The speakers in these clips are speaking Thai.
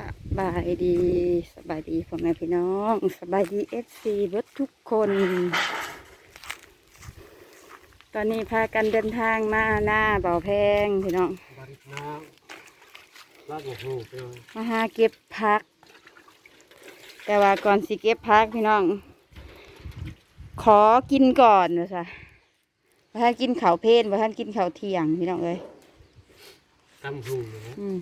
สบายดีสบายดีพ่อแม่พี่น้องสบายดีเอฟซีเบิดทุกคน ตอนนี้พากันเดินทางมาหน้าเบาแพงพี่น้องบริน้ำลาดหัวหูไปเลยมาหาเก็บพัก แต่ว่าก่อนสิเก็บพักพี่น้อง ขอกินก่อนนะจ๊ะว่าท่านกินข้าวเพลนว่าท่านกินข้าวเที่ยงพี่น้องเอ้ยตำหูนะอืม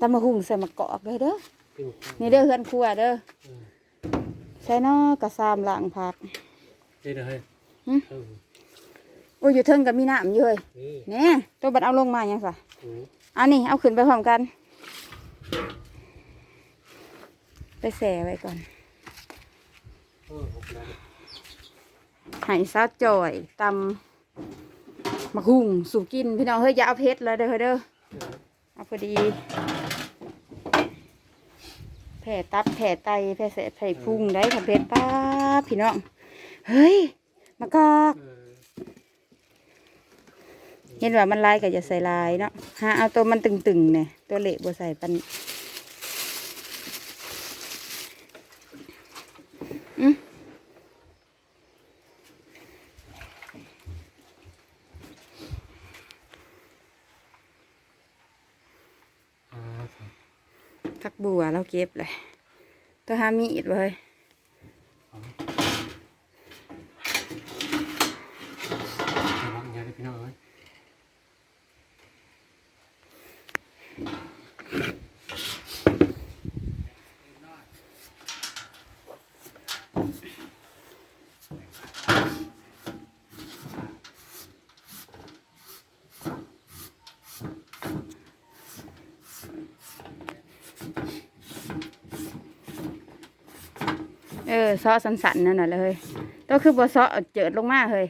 ตำมะหุ่งใส่มะกอกเลยเด้อปิ้งนี่เด้อเฮือนครัวเด้อเออใส่เนอกระซามล้างผักเจ๊เด้อเฮ้ยหึเออโอ้ยอยู่เทิงกับมีน้ำอยู่เลยนี่แหน่ตัวบัดเอาลงมายังสะหูอันนี้เอาขึ้นไปพร้อมกัน ไปแส่ไว้ก่อนเออหกแล้วใหายซาจ่อยตำมะหุ่งสูบกินพี่น้องเฮ้ยอย่าเอาเพชรเลยเด้อเฮ้ยเด้อเออเอาพอดีแผ่ตับแผ่ไตแผ่เสแผ่พุงได้ค่ะเพชรป้าบพี่น้องเฮ้ยมะกอกเออเห็นว่ามันลายก็จะใส่ลายเนาะหาเอาตัวมันตึงๆเนี่ยตัวเละบ่ใส่ปันอืม อ่าครับ ผัก บัวเราเก็บเลยตัวหามีดเลย ระวังอย่าได้พี่น้องเอ้ย เออซอสันๆนั่นน่ะเลยตัวคือบ่ซอเจิดลงมาเลย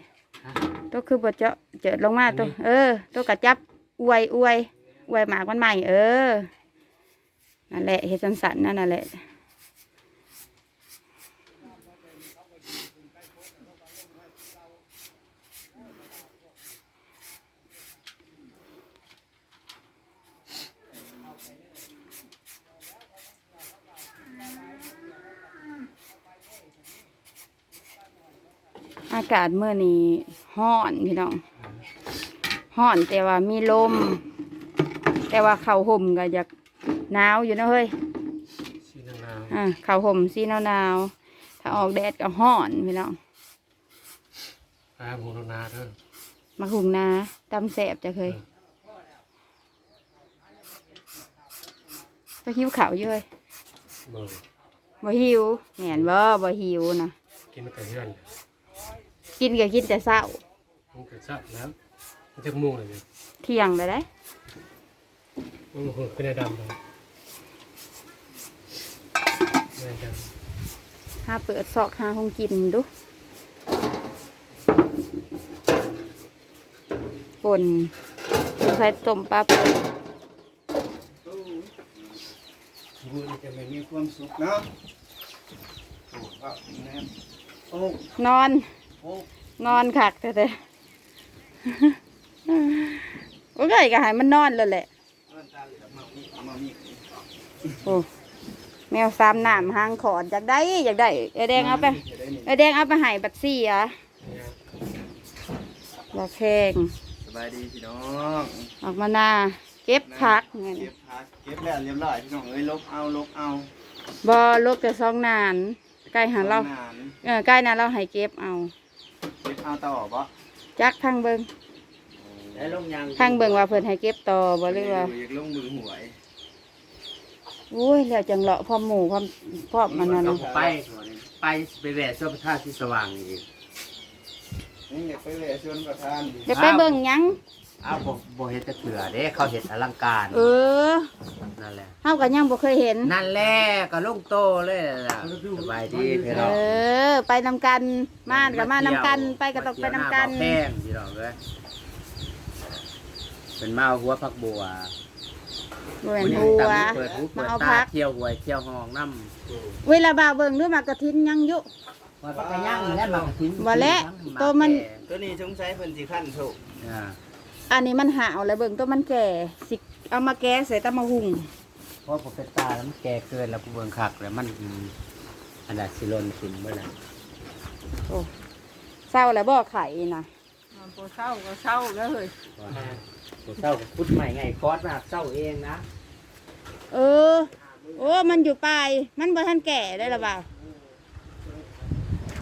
ตัวคือบ่เจาะเจิดลงมาตัวเออตัวกระจับอวยอวยอวยหมากมันใหม่เออนั่นแหละเฮ็ดสันๆนั่นน่ะแหละ อากาศเมื่อนี้ฮ้อนพี่น้องฮ้อนแต่ว่ามีลม แต่ว่าเขาวห่มก็อยากหนาวอยู่นะเฮ้ยสีนางนาวอ่าเขาวห่มสีหนาวๆถ้าออกแดดก็ฮ้อนพี่น้องปลาหมูนนาเด้อมาหุงนาตำแสบจะเคยไปหิวเขาวอยู่เลยเบิ่งบ่หิวแหนบ่บ่หิวนะกินมาแต่เพื่อน กินก็กินแต่เช้ามันเกิดซับแล้วมันจะม่วงเลยเนี่ยเที่ยงเลยได้มันหัวเป็นดำเลยแม่นดหาเปิดซอกหาคงกินดูป่นใส่ต้มปลาป่นมือจะไม่มีความสุขเนาะโอ้ก็แน่โอ้นอ นโอ้นอนคักแต่แต่โอ้ยก็ใหายมันนอนเลยแหละเอิ้นตาเหลือกมามีมามีโอ้แมวสามหนามหางขอดอยากได้อยากได้ไอแดงเอาไปไอแดงเอาไปให้บัตซี่อะำเนี่ยอยากแข่งสบายดีพี่น้องออกมาหน้าเก็บผักเงินเก็บผักเก็บแล้วเรียบร้อยพี่น้องเอ้ยลบเอาลบเอาบอลูกจะซองนานใกล้หาเรานานเออใกล้นะเราให้เก็บเอาเก็บเอาต่อบ่จักทางเบิงได้ลงยังทางเบิงว่าเพิ่นให้เก็บต่อบ่หรือว่าอยากลงมือหวยโอ้ยแล้วจังเลาะพร้อมหมู่พร้อมพร้อมมันนั่นต้อน่ะงไปก่อนไปไปแวะเสื้อผ้าที่สว่างอีกนี่อยากไปแหวะชวนประธานดิจะไปเบิ่งหยัง อ้าวบ่บ่เฮ็ดแต่เถื่อเด้เขาเฮ็ดอลังการเออนั่นแหละเฮาก็ยังบ่เคยเห็น นั่นแหละก็ลงโตเลยล่ะสบายดีพี่เอน้องอ ไปนำกันมานกับมานำกันไปก็ต้องไปนำกัน มาเที่ยวหาบ่อแพงพี่น้องเอ้ยเป็นมาเอาหัวผักบัวบ่แม่นวันนี้หัวตามเปิดหูเปิมาดเอาตาพักเที่ยวหวยเที่ยวห้องน้ำเวลาบ่าวเบิ่งด้วยมากระทินยังอยู่ ว่าไปย่างแล้วมากระทิ้งบ่แล้วตัวมัน ตัวนี้สงสัยเพิ่นสิขั้นโชคอ่า อันนี้มันหาวแล้วเบิ่งตัวมันแก่สิเอามาแก้ใส่ตะมะหุงเพราะผมเป็นตาแล้วมันแก่เกินแล้วผู้เบิ่งคักแล้วมันอืมอันดับสิลนขึ้นเมื่อไหร่โอ้เศร้าแล้วบ่ไข่นะมันพอเศร้าก็เศร้าแล้วเลยผมเศร้าก็พุดใหม่ไงคอสมาเศร้าเองนะเออ โอ้ มันอยู่ปลายมันบ่ทันแก่ได้หรือเปล่า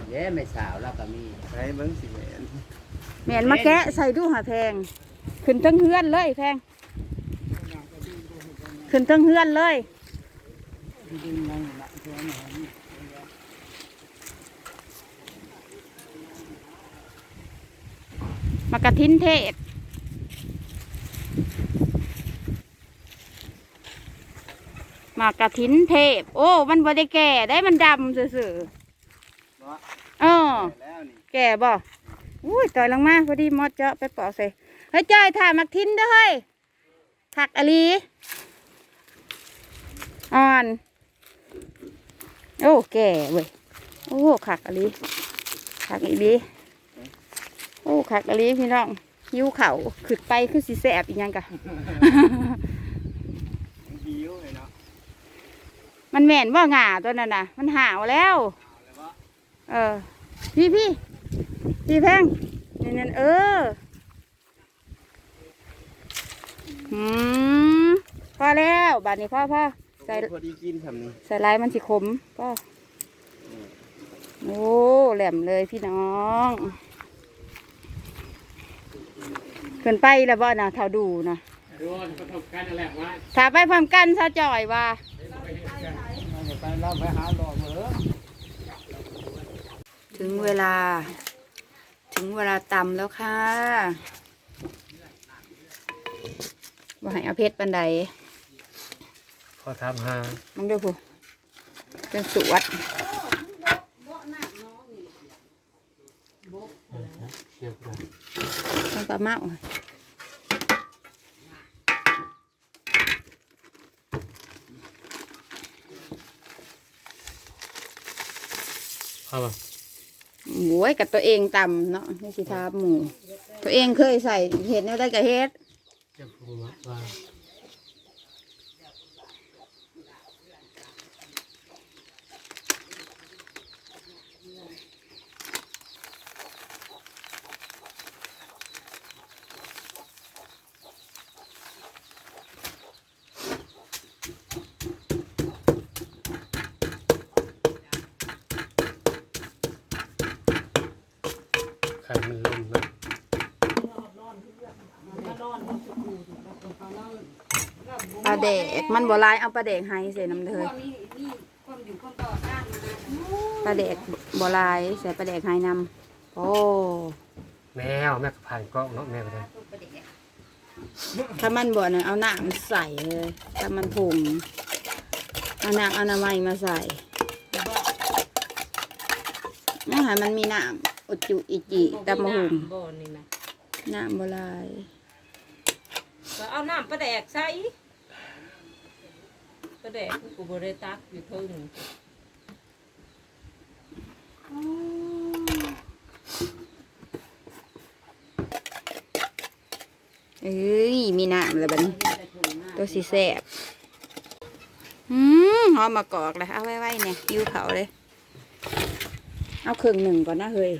เย้ไม่สาวแล้วก็มีใช้เบิ้งสิแม่นแม่นมาแกะใส่ดูหาแพง ขึ้นทั้งเฮือนเลยแพง ขึ้นทั้งเฮือนเลยมากระทินเทศมากระทินเทพ โอ้ มันบ่ได้แก่ได้มันดำซื่อเนาะๆเออแล้วนี่แก่บ่อุ้ยต่อยลงมาพอดีมอดเจาะไปปอกใส่ เฮ้ยจ้อยถ่ามักทิ้นเด้อเฮ้ยถักอลีอ่อน โอ้แก่เว้ยโอ้ขักอลีขักอีลีโอ้ขักอลีพี่น้องหิวเข่าขึ้นไปคือสิแสบอีกยังกะมันแม่นว่าหง่าตัวนั้นน่ะ มันหาวแล้ว เออ พี่พี่พี่แพงนี่นั่นเออ หืมพอแล้วบาดนี้พ่อพ่อใส่พอดีกินทำนี่ใส่ลายมันสิขมพ่อโอ้แหลมเลยพี่น้องขึ้นไปแล้วบ่นะเท่าดูนะดูประสบการณ์อะไรวะถ้าไปพร้อมกันซะจ่อยว่าไปเราไปหาหลอกเหรอถึงเวลา ถึงเวลาตำแล้วค่ะ ว่าให้เอาเพชรบันไดขอทำหามึงดูผู้เป็นสวดเดี๋ยวก่อนต้องปลาเมาพอป่ะโอ้ยกับตัวเองตำเนาะไม่สิทาหมู ตัวเองเคยใส่เห็ดแนวได้กับเฮ็ด จะพูดว่าไข่มันลงนะ ปลาแดกมันบ่ลายเอาปลาแดกให้ใส่น้ำเถยปลาแดกบ่ลายใส่ปลาแดกให้นำโอ้แมวแม่ก็ผ่านกล้องเนาะแม่ก็ได้ถ้ามันบ่เนี่ยเอาน้ำใส่เลยถ้ามันผงเอาน้ำอนามัยมาใส่ไม่ให้มันมีน้ำอุจจุอิจิตะมะหุมบ่นี่นะน้ำบ่ลายก็เอาน้ำปลาแดกใส่ ปลาแดกกูบ่ได้ตักอยู่เทึงเอ้ย มีน้ำแล้วบัดนี้ ตัวสีแสบอืมหอมมากอกเลยเอาไว้ไว้เนี่ยยิ้วเขาเลย เอาครึ่งหนึ่งก่อนนะเฮ้ย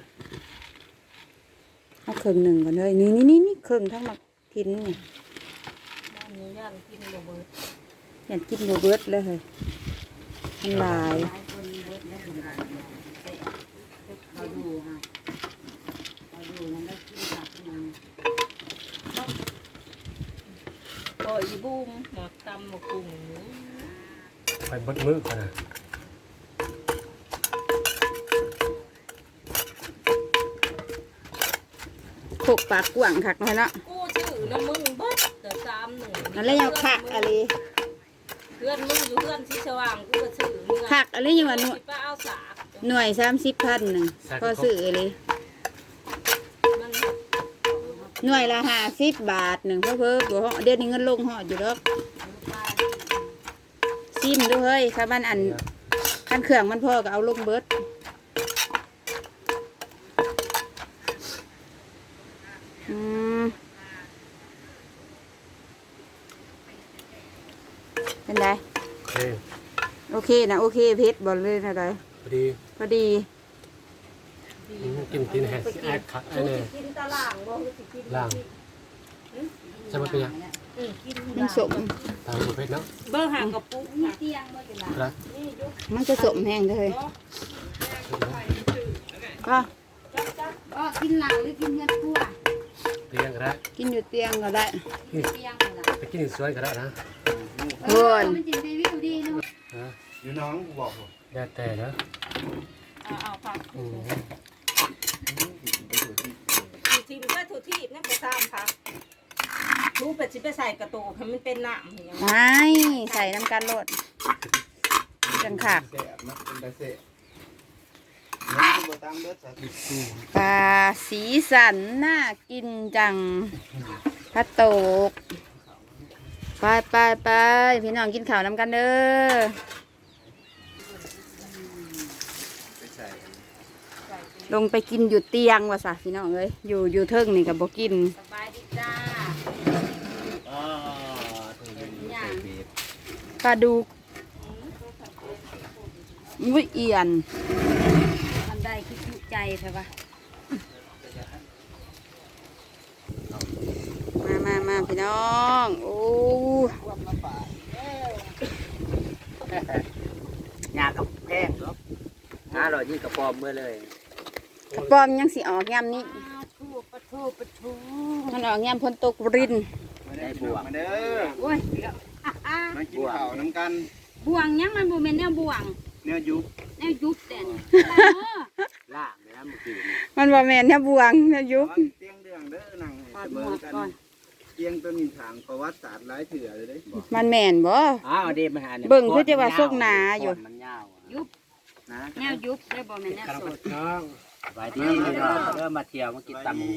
เอาครึ่งหนึ่งก่อนเลย นี่นี่นี่นี่ครึ่งทั้งหมดทิ้นเนี่ยบ้านนี้ย่างกินบ่เบิด อยากกินโยเบิร์ตเลยเฮ้ยมันลายก็อีบูมหมักตำหมักกุ้งไปบดมือก่อนนะโขกปากกว่างคักเลยเนาะกูชื่อน้ำมึงเบิดแต่สามหนึ่งนั่นเลยเอาคักอะไร เพื่อนมึงอยู่เพื่อนที่สว่างกูก็ชื่อมึงคักอะไรอยู่ว่าหน่วยป้าเอาสากหน่วยสามสิบพันหนึ่งพอซื้อเลย มันหน่วยละห้าสิบบาทหนึ่งเพิ่มเพิ่มเดี๋ยวนี้เงินลงหอดอยู่แล้วซิมด้วยเฮ้ยครับมันอันคันเครื่องมันพอก็เอาลงเบิด เป็นไงเอ้ยโอเคนะโอเคเพชรบอลเลยนะไรพอดีพอดีกินกินแฮะสิแอดคักไอ้เนี่ยกินตะล่างบ่คือสิกินล่างจะมาเป็นยังอืมกินมันสมตามประเภทเนาะเบิ่งห่างกับปุ๊กค่ะครับมันจะสมแห้งเลยก็ก็กินเหล้าหรือกินเงินทั่วเตียงก็ได้กินอยู่เตียงก็ได้เปียงเหรอไปกินสวนก็ได้นะ เพื่อนมันจิได้วิวดีเนาะฮะอยู่น้องกูบอกผมแล้วแต่เนาะเอาเอาผักอืมถูทีมก็ถูทีบนั่นไปซ้ำผักรู้ไปสิไปใส่กระโตกให้มันเป็นน้ำอย่างเงี้ยไม่ใส่น้ำกันโลดจังขากแสบนะเป็นตาเสะเนี่ยกูบ่ตามเด้อสัตว์ปลาสีสันน่ากินจังพัดโตก ไปไปไปพี่น้องกินข้าวน้ำกันเด้อไปใส่ลงไปกินอยู่เตียงว่ะสะพี่น้องเอ้ยอยู่อยู่เทิงนี่กับบอกินสบายดีจ้าอ๋อถึงเป็นใส่เบ็ดปลาดุกอุ้ยเอียนอันใดคือจุใจใช่ปะ มามามาพี่น้อง โอ้ยากับแพงเนาะห้าร้อยยี่กระปอมเมื่อเลยกระปอมยังสิออกยามนี้ทูปะทูปะทูมันออกยามพ้นตกรินมาได้บวกมาเด้อโอ้ยมากินข้าวน้ำกันบ่วงยังมันบ่แม่นแนวบ่วงเนี่ยยุบแนวยุบแต่นล่างเลยนะเมื่อกี้นี่มันบ่แม่นเนี่ยบวงเนี่ยยุบเตียงเรื่องเด้อนั่งให้ก่อนเสหมมอดกันก่อน เตียงตัวนี้ทางประวัติศาสตร์หลายเถื่อเลยเด้บอกมันแม่นบ่ อ้าวเดมันหาเนี่ยเบิ่งคือจะว่าทรงหนาอยู่ มันยาวอะยุบนะแนวยุบได้บ่แม่นแนวกระสปุดกน้องสบายดีพี่น้องเริ่มมาเที่ยวมากินตำหู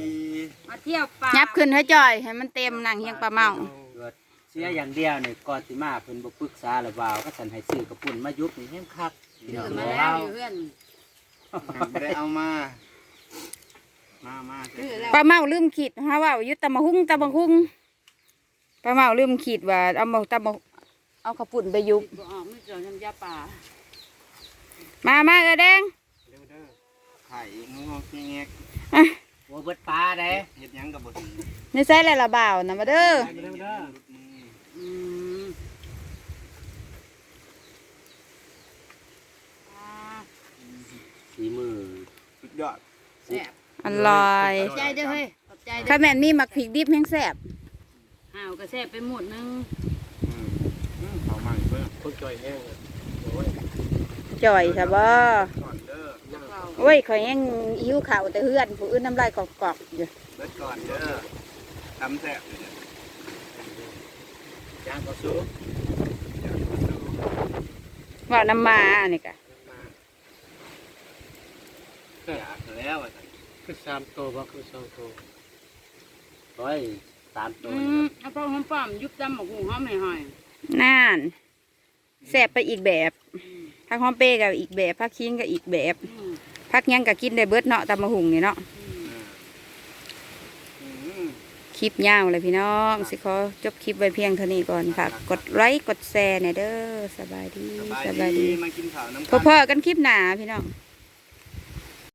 มาเที่ยวป่ายับขึ้นให้จ่อย ให้มันเต็มนั่งเฮียงปลาเมาเกิดเสียอย่างเดียวนี่ก่อนสิมาเพิ่นบ่ปรึกษาหรือเปล่าก็สันให้ซื้อกระปุ่นมายุบนี่แห้งคักพี่น้องมาเแล้วอยู่เพื่อนไม่ได้เอามา มามาคือแล้วปลาเมาลืมขีดฮะว่าอยู่ตะมะฮุ่งตะมะฮุ่งปลาเมาลืมขีดว่าเอามาตะมะเอาข้าวปุ่นไปยุบบ่ออกมือจอน้ำยาป่ามามาเออแดงเร็วเด้อไข่งอกๆแงกหัวเบิดปลาเด้ๆเฮ็ดหยังกับบดีในใส่อะไรละบ่าวนะมาเด้อเร็วเด้ออืมอ่าสีมือสุดยอดแซ่บ อร่อยขอบใจเด้อเฮ้ยขอบใจเด้ข้าอแม่นมีหมักพริกดิบแห้งแซ่บอ้าวก็แซ่บไปหมดนึงอืมอืมเขาใหม่เพิ่มคนจ่อยแห้งเลยโอ้ยจ่อยซะบ่ก่อนเด้อโอ้ยข่อยยังหิวข้าวแต่เฮือนผู้อื่นน้ำลายกอกๆอยู่เบิดก่อนเด้อทำแซ่บเลยเนี่ยจางก็สู้อยากมาดูว่าน้ำมาอันนี้กะอยากแล้วอะ คือสามตัวบ่คือสองตัวโอ้ยสามตัวอืนี่มเอาพอหอมป้อมยุบดำหมกหูหอมให้หอยน่านแซ่บไปอีกแบบผักหอมเป้กับอีกแบบผักคิงกับอีกแบบอืมผักหยังก็กินได้เบิดเนาะตำมะหุงนี่เนาะอืมคลิปยาวเลยพี่น้องสิขอจบคลิปไว้เพียงเท่านี้ก่อนค่ะกดไลค์กดแชร์เนี่ยเด้อสบายดีสบายสบายดีดีมากินข้าวน้ำพอๆกันคลิปหนาพี่น้องส